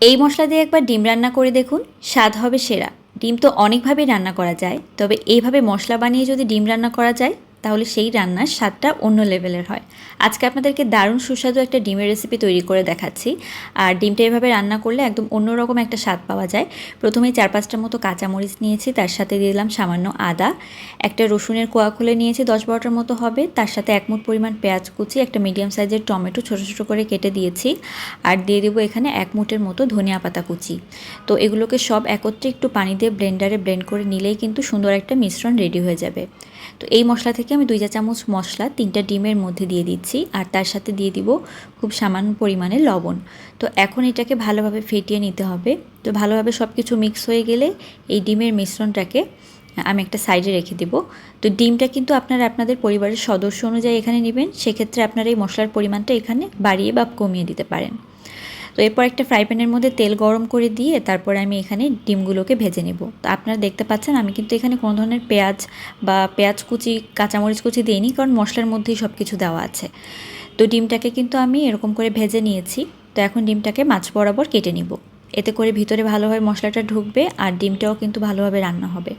এই মশলা দিয়ে একবার ডিম রান্না করে দেখুন, স্বাদ হবে সেরা। ডিম তো অনেকভাবেই রান্না করা যায়, তবে এইভাবে মশলা বানিয়ে যদি ডিম রান্না করা যায় তাহলে সেই রান্নার স্বাদটা অন্য লেভেলের হয়। আজকে আপনাদেরকে দারুণ সুস্বাদু একটা ডিমের রেসিপি তৈরি করে দেখাচ্ছি। আর ডিমটা এভাবে রান্না করলে একদম অন্যরকম একটা স্বাদ পাওয়া যায়। প্রথমেই চার পাঁচটার মতো কাঁচামরিচ নিয়েছি, তার সাথে দিয়ে দিলাম সামান্য আদা। একটা রসুনের কোয়া খুলে নিয়েছি, দশ বারোটার মতো হবে। তার সাথে এক মুঠ পরিমাণ পেঁয়াজ কুচি, একটা মিডিয়াম সাইজের টমেটো ছোটো ছোটো করে কেটে দিয়েছি। আর দিয়ে দেবো এখানে এক মুঠের মতো ধনিয়া পাতা কুচি। তো এগুলোকে সব একত্রে একটু পানি দিয়ে ব্লেন্ডারে ব্লেন্ড করে নিলেই কিন্তু সুন্দর একটা মিশ্রণ রেডি হয়ে যাবে। তো এই মশলা থেকে আমি দুই চা চামচ মশলা, তিনটা ডিমের মধ্যে দিয়ে দিচ্ছি আর তার সাথে দিয়ে দিব খুব সামান্য পরিমাণে লবণ। তো এখন এটাকে ভালোভাবে ফেটিয়ে নিতে হবে। তো ভালোভাবে সব কিছু মিক্স হয়ে গেলে এই ডিমের মিশ্রণটাকে আমি একটা সাইডে রেখে দেব। তো ডিমটা কিন্তু আপনারা আপনাদের পরিবারের সদস্য অনুযায়ী এখানে নেবেন। সেক্ষেত্রে আপনারা এই মশলার পরিমাণটা এখানে বাড়িয়ে বা কমিয়ে দিতে পারেন। তো এরপর একটা ফ্রাই প্যানের মধ্যে তেল গরম করে দিয়ে তারপরে আমি এখানে ডিমগুলোকে ভেজে নেব। তো আপনারা দেখতে পাচ্ছেন, আমি কিন্তু এখানে কোনো ধরনের পেঁয়াজ বা পেঁয়াজ কুচি, কাঁচামরিচ কুচি দিইনি, কারণ মশলার মধ্যেই সব কিছু দেওয়া আছে। তো ডিমটাকে কিন্তু আমি এরকম করে ভেজে নিয়েছি। তো এখন ডিমটাকে মাছ বরাবর কেটে নিব। এতে করে ভিতরে ভালোভাবে মশলাটা ঢুকবে আর ডিমটাও কিন্তু ভালোভাবে রান্না হবে।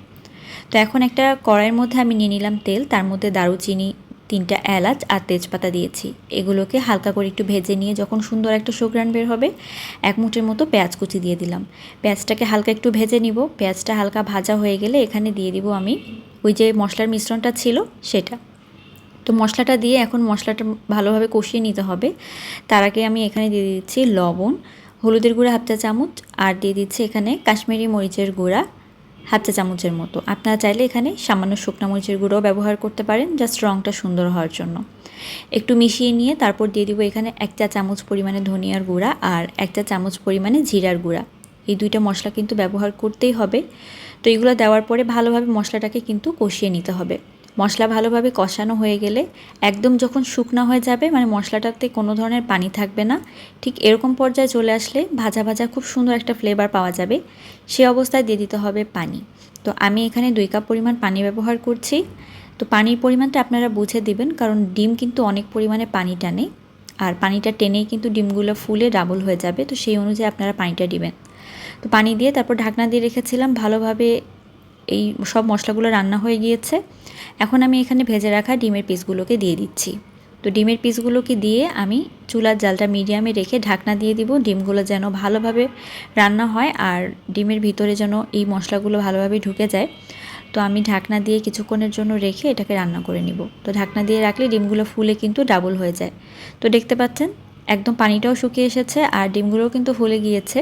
তো এখন একটা কড়াইয়ের মধ্যে আমি নিয়ে নিলাম তেল, তার মধ্যে দারুচিনি তিনটা এলাচ আর তেজপাতা দিয়েছি। এগুলোকে হালকা করে একটু ভেজে নিয়ে যখন সুন্দর একটা শুকরান বের হবে, এক মুঠের মতো পেঁয়াজ কুচি দিয়ে দিলাম। পেঁয়াজটাকে হালকা একটু ভেজে নিব। পেঁয়াজটা হালকা ভাজা হয়ে গেলে এখানে দিয়ে দিব আমি ওই যে মশলার মিশ্রণটা ছিল সেটা। তো মশলাটা দিয়ে এখন মশলাটা ভালোভাবে কষিয়ে নিতে হবে। তার আগে আমি এখানে দিয়ে দিচ্ছি লবণ, হলুদের গুঁড়া হাফ চা চামচ আর দিয়ে দিচ্ছি এখানে কাশ্মীরি মরিচের গুঁড়া। হাফ চা চামচের মতো। আপনারা চাইলে এখানে সামান্য শুকনা মরিচের গুঁড়ো ব্যবহার করতে পারেন জাস্ট রঙটা সুন্দর হওয়ার জন্য। একটু মিশিয়ে নিয়ে তারপর দিয়ে দিব এখানে এক চা চামচ পরিমাণে ধনিয়ার গুঁড়া আর এক চা চামচ পরিমাণে জিরার গুঁড়া। এই দুইটা মশলা কিন্তু ব্যবহার করতেই হবে। তো এগুলো দেওয়ার পরে ভালোভাবে মশলাটাকে কিন্তু কষিয়ে নিতে হবে। মশলা ভালোভাবে কষানো হয়ে গেলে একদম যখন শুকনো হয়ে যাবে মানে মশলাটাতে কোনো ধরনের পানি থাকবে না, ঠিক এরকম পর্যায়ে চলে আসলে ভাজা ভাজা খুব সুন্দর একটা ফ্লেভার পাওয়া যাবে। সে অবস্থায় দিয়ে দিতে হবে পানি। তো আমি এখানে দুই কাপ পরিমাণ পানি ব্যবহার করছি। তো পানির পরিমাণটা আপনারা বুঝে দিবেন, কারণ ডিম কিন্তু অনেক পরিমাণে পানি টানে, আর পানিটা টেনেই কিন্তু ডিমগুলো ফুলে ডাবল হয়ে যাবে, তো সেই অনুযায়ী আপনারা পানিটা দিবেন। তো পানি দিয়ে তারপর ঢাকনা দিয়ে রেখেছিলাম, ভালোভাবে এই সব মশলাগুলো রান্না হয়ে গিয়েছে। এখন আমি এখানে ভেজে রাখা ডিমের পিসগুলোকে দিয়ে দিচ্ছি। তো ডিমের পিসগুলোকে দিয়ে আমি চুলার জালটা মিডিয়ামে রেখে ঢাকনা দিয়ে দিব। ডিমগুলো যেন ভালোভাবে রান্না হয় আর ডিমের ভিতরে যেন এই মশলাগুলো ভালোভাবে ঢুকে যায়। তো আমি ঢাকনা দিয়ে কিছুক্ষণের জন্য রেখে এটাকে রান্না করে নিব। তো ঢাকনা দিয়ে রাখলে ডিমগুলো ফুলে কিন্তু ডাবল হয়ে যায়। তো দেখতে পাচ্ছেন, একদম পানিটাও শুকিয়ে এসেছে আর ডিমগুলোও কিন্তু ফুলে গিয়েছে।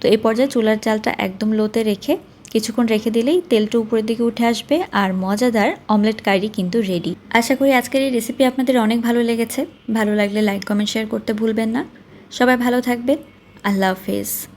তো এই পর্যায়ে চুলার চালটা একদম লোতে রেখে কিছুক্ষণ রেখে দিলেই তেলটা উপরের দিকে উঠে আসবে আর মজাদার অমলেট কারি কিন্তু রেডি আশা করি আজকের এই রেসিপি আপনাদের অনেক ভালো লেগেছে। ভালো লাগলে লাইক কমেন্ট শেয়ার করতে ভুলবেন না। সবাই ভালো থাকবেন। আল্লাহ হাফেজ।